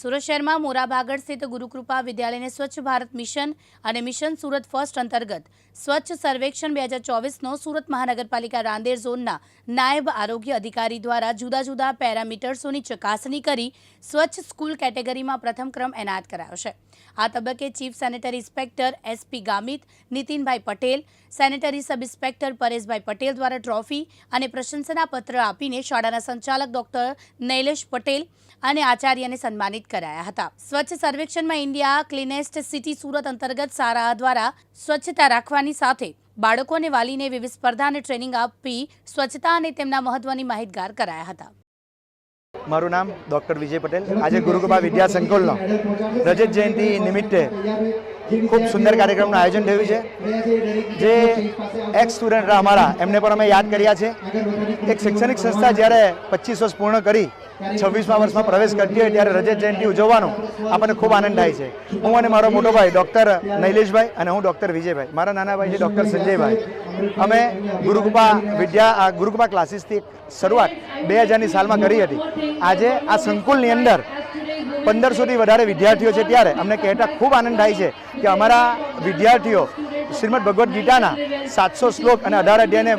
સુરત શહેરમાં મોરાભાગળ સ્થિત ગુરુકૃપા વિદ્યાલયને સ્વચ્છ ભારત મિશન અને મિશન સુરત ફર્સ્ટ અંતર્ગત સ્વચ્છ સર્વેક્ષણ બે હજાર ચોવીસનો સુરત મહાનગરપાલિકા રાંદેર ઝોનના નાયબ આરોગ્ય અધિકારી દ્વારા જુદા જુદા પેરામીટર્સોની ચકાસણી કરી સ્વચ્છ સ્કૂલ કેટેગરીમાં પ્રથમ ક્રમ એનાયત કરાયો છે. આ તબક્કે chief sanitary inspector SP Gamit, Nitinbhai Patel, sanitary sub inspector Pareshbhai Patel દ્વારા ટ્રોફી અને પ્રશંસના પત્ર આપીને શાળાના સંચાલક ડોક્ટર નૈલેશ પટેલ અને આચાર્યને સન્માનિત કરાયા હતા. સ્વચ્છ સર્વેક્ષણમાં ઇન્ડિયા, ક્લીનેસ્ટ સિટી, સુરત અંતર્ગત સારા દ્વારા સ્વચ્છતા રાખવાની સાથે બાળકો અને વાલીને વિવિધ સ્પર્ધા અને ટ્રેનિંગ આપી સ્વચ્છતા અને તેમના મહત્વની માહિતગાર કરાયા હતા. મારું નામ ડૉક્ટર વિજય પટેલ. આજે ગુરુકૃપા વિદ્યા સંકુલનો રજત જયંતિ નિમિત્તે ખૂબ સુંદર કાર્યક્રમનું આયોજન થયું છે. જે એક્સ સ્ટુડન્ટ અમારા, એમને પણ અમે યાદ કર્યા છે. એક શૈક્ષણિક સંસ્થા જ્યારે પચીસ વર્ષ પૂર્ણ કરી, છવ્વીસમા વર્ષમાં પ્રવેશ કરતી હોય ત્યારે રજત જયંતિ ઉજવવાનો આપણને ખૂબ આનંદ થાય છે. હું અને મારો મોટો ભાઈ ડૉક્ટર નૈલેશભાઈ અને હું ડૉક્ટર વિજયભાઈ. મારા નાના ભાઈ છે ડૉક્ટર સંજયભાઈ. અમે ગુરુકૃપા વિદ્યા ગુરુકૃપા ક્લાસીસથી શરૂઆત બે હજારની સાલમાં કરી હતી. આજે આ સંકુલની અંદર પંદરસોથી વધારે વિદ્યાર્થીઓ છે ત્યારે અમને કહેતા ખૂબ આનંદ થાય છે કે અમારા વિદ્યાર્થીઓ શ્રીમદ ભગવદ્ ગીતાના સાતસો શ્લોક અને અઢાર અધ્યાયને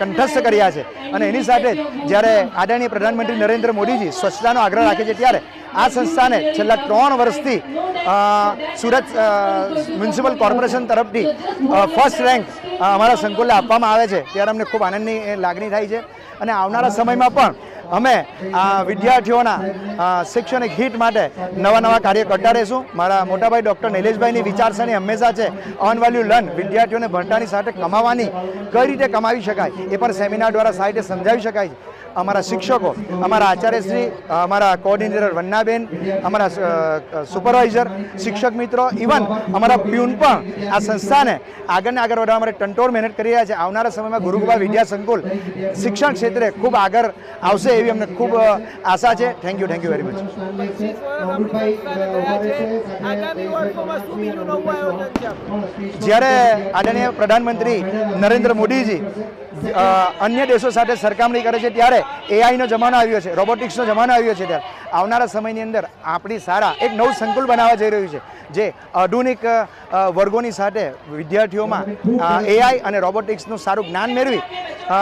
કંઠસ્થ કર્યા છે. અને એની સાથે જ જ્યારે આદરણીય પ્રધાનમંત્રી નરેન્દ્ર મોદીજી સ્વચ્છતાનો આગ્રહ રાખે છે ત્યારે આ સંસ્થાને છેલ્લા ત્રણ વર્ષથી સુરત મ્યુનિસિપલ કોર્પોરેશન તરફથી ફર્સ્ટ રેન્ક અમારા સંકુલને આપવામાં આવે છે. ત્યારે અમને ખૂબ આનંદની લાગણી થાય છે. અને આવનારા સમયમાં પણ અમે આ વિદ્યાર્થીઓના શૈક્ષણિક હિત માટે નવા નવા કાર્ય કરતા રહીશું. મારા મોટાભાઈ ડૉક્ટર નિલેશભાઈની વિચારસરણી હંમેશા છે અર્ન વેલ્યુ લર્ન, વિદ્યાર્થીઓને ભણતાની સાથે કમાવાની, કઈ રીતે કમાવી શકાય એ પણ સેમિનાર દ્વારા સાહિત્ય સમજાવી શકાય છે. અમારા શિક્ષકો અમારા આચાર્યશ્રી અમારા કોઓર્ડિનેટર વન્નાબેન અમારા સુપરવાઇઝર શિક્ષક મિત્રો ઇવન અમારા પ્યુન પણ આ સંસ્થાને આગળને આગળ વધારવા માટે ટંટોર મહેનત કરી રહ્યા છે. આવનારા સમયમાં ગુરુકુબા વિદ્યા સંકુલ શિક્ષણ ક્ષેત્રે ખૂબ આગળ આવશે એવી અમને ખૂબ આશા છે. Thank you thank you very much? જ્યારે આદરણીય પ્રધાનમંત્રી નરેન્દ્ર મોદીજી અન્ય દેશો સાથે સરખામણી કરે છે ત્યારે એઆઈનો જમાનો આવ્યો છે રોબોટિક્સનો જમાનો આવ્યો છે ત્યારે. આવનારા સમયની અંદર આપણી શાળા એક નવું સંકુલ બનાવવા જઈ રહ્યું છે જે આધુનિક વર્ગોની સાથે વિદ્યાર્થીઓમાં એઆઈ અને રોબોટિક્સનું સારું જ્ઞાન મેળવી અ,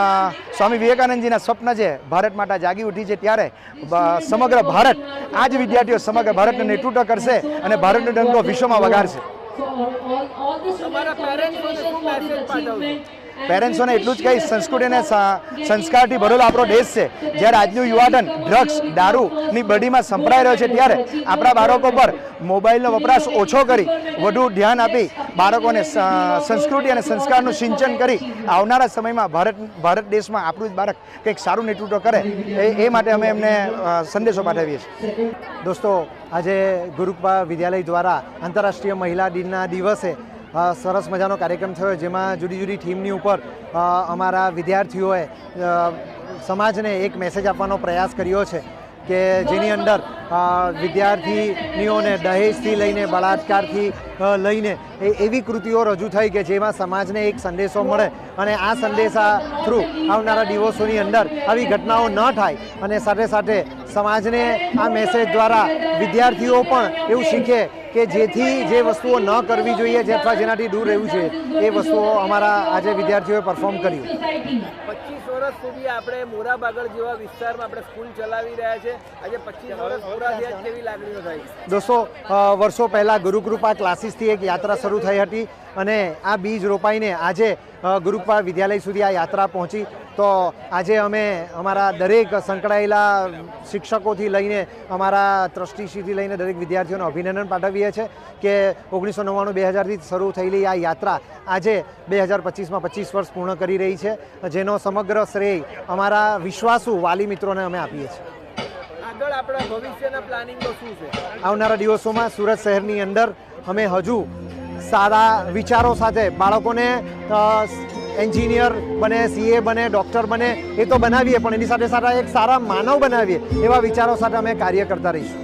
સ્વામી વિવેકાનંદજીના સ્વપ્ન છે ભારત માટે જાગી ઉઠી છે ત્યારે સમગ્ર ભારત આ જ વિદ્યાર્થીઓ સમગ્ર ભારતનું નેતૃત્વ કરશે અને ભારતનો ડંકો વિશ્વમાં વગાડશે. પેરેન્ટ્સોને એટલું જ કહીશ, સંસ્કૃતિ સંસ્કારથી ભરેલો આપણો દેશ છે. જ્યારે આજનું યુવાધન ડ્રગ્સ દારૂની બડીમાં સંભળાઈ રહ્યો છે, ત્યારે આપણા બાળકો પર મોબાઈલનો વપરાશ ઓછો કરી, વધુ ધ્યાન આપી, બાળકોને સંસ્કૃતિ અને સંસ્કારનું સિંચન કરી આવનારા સમયમાં ભારત ભારત દેશમાં આપણું જ બાળક કંઈક સારું નેતૃત્વ કરે, એ માટે અમે એમને સંદેશો પાઠવીએ છીએ. દોસ્તો, આજે ગુરુકૃપા વિદ્યાલય દ્વારા આંતરરાષ્ટ્રીય મહિલા દિનના દિવસે સરસ મજાનો કાર્યક્રમ થયો. જેમાં જુદી જુદી થીમની ઉપર અમારા વિદ્યાર્થીઓએ સમાજને એક મેસેજ આપવાનો પ્રયાસ કર્યો છે કે જેની અંદર વિદ્યાર્થીનીઓને દહેજથી લઈને, બળાત્કારથી લઈને એ એવી કૃતિઓ રજૂ થઈ કે જેમાં સમાજને એક સંદેશો મળે અને આ સંદેશા થ્રુ આવનારા દિવસોની અંદર આવી ઘટનાઓ ન થાય અને સાથે સાથે સમાજને આ મેસેજ દ્વારા વિદ્યાર્થીઓ પણ એવું શીખે કે જેથી જે વસ્તુઓ ન કરવી જોઈએ જે અથવા જેનાથી દૂર રહેવું છે એ વસ્તુઓ અમારા આજે વિદ્યાર્થીઓએ પરફોર્મ કર્યું પચીસ વર્ષ સુધી આપણે મોરાબાગળ જેવા વિસ્તારમાં આપણે સ્કૂલ ચલાવી રહ્યા છે. આજે પચીસ વર્ષ પૂરા થયા કેવી લાગણીઓ થાય દોસ્તો વર્ષો પહેલાં ગુરુકૃપા ક્લાસીસથી એક યાત્રા શરૂ થઈ હતી અને આ બીજ રોપાઈને આજે અ, વિદ્યાલય સુધી આ યાત્રા પહોંચી. તો આજે અમે અમારા દરેક સંકળાયેલા શિક્ષકોથી લઈને અમારા ટ્રસ્ટીશ્રીથી લઈને દરેક વિદ્યાર્થીઓને અભિનંદન પાઠવીએ છીએ કે ઓગણીસો નવ્વાણું બે હજારથી શરૂ થયેલી આ યાત્રા આજે બે હજાર પચીસમાં પચીસ વર્ષ પૂર્ણ કરી રહી છે. જેનો સમગ્ર શ્રેય અમારા વિશ્વાસુ વાલી મિત્રોને અમે આપીએ છીએ. આગળ આપણા ભવિષ્યના પ્લાનિંગમાં શું છે? આવનારા દિવસોમાં સુરત શહેરની અંદર અમે હજુ સારા વિચારો સાથે બાળકોને એન્જિનિયર બને સીએ બને ડૉક્ટર બને એ તો બનાવીએ પણ એની સાથે સાથે એક સારા માનવ બનાવીએ એવા વિચારો સાથે અમે કાર્ય કરતા રહીશું.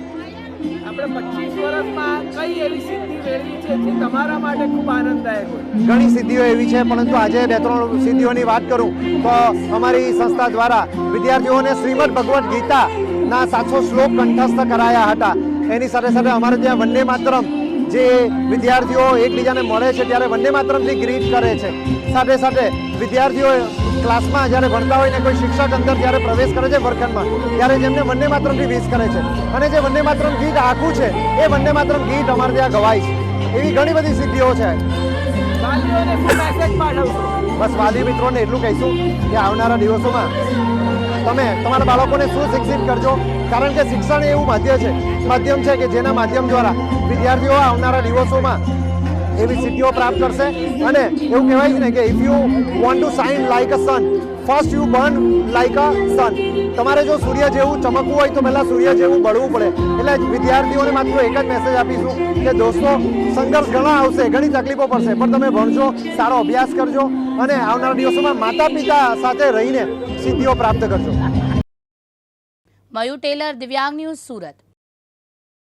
આપણે પચીસ વર્ષમાં કઈ એવી સિદ્ધિ મેળવી છે જે તમારા માટે ખૂબ આનંદદાયક હોય? ઘણી સિદ્ધિઓ એવી છે પરંતુ આજે બે ત્રણ સિદ્ધિઓની વાત કરું તો અમારી સંસ્થા દ્વારા વિદ્યાર્થીઓને શ્રીમદ ભગવદ્ ગીતાના સાતસો શ્લોક કંઠસ્થ કરાયા હતા. એની સાથે સાથે અમારે ત્યાં વંદે માતરમ જે વિદ્યાર્થીઓ એકબીજાને મળે છે ત્યારે વંદે માતરમથી ગ્રીટ કરે છે. સાથે સાથે વિદ્યાર્થીઓ ક્લાસમાં જ્યારે ભણતા હોય ને કોઈ શિક્ષક અંદર જ્યારે પ્રવેશ કરે છે વર્ગખંડમાં ત્યારે જેમને વંદે માતરમથી વિશ કરે છે. અને જે વંદે માતરમ ગીત આખું છે એ વંદે માતરમ ગીત અમારે ત્યાં ગવાય છે. એવી ઘણી બધી સિદ્ધિઓ છે. બસ વાલી મિત્રોને એટલું કહીશું કે આવનારા દિવસોમાં તમે તમારા બાળકોને શું શિક્ષિત કરજો? કારણ કે શિક્ષણ એવું માધ્યમ છે માધ્યમ છે કે જેના માધ્યમ દ્વારા વિદ્યાર્થીઓ આવનારા દિવસોમાં એવી સિદ્ધિઓ પ્રાપ્ત કરશે. અને એવું કહેવાય છે ને કે if you want to shine like a sun first you burn like a sun તમારે જો સૂર્ય જેવું ચમકવું હોય તો પહેલાં સૂર્ય જેવું બળવું પડે. એટલે વિદ્યાર્થીઓને માત્ર એક જ મેસેજ આપીશું કે દોસ્તો, સંઘર્ષ ઘણા આવશે, ઘણી તકલીફો પડશે, પણ તમે ભણજો સારો અભ્યાસ કરજો અને આવનારા દિવસોમાં માતા પિતા સાથે રહીને સિદ્ધિઓ પ્રાપ્ત કરજો. મયુ ટેલર, દિવ્યાંગ ન્યૂઝ સુરત.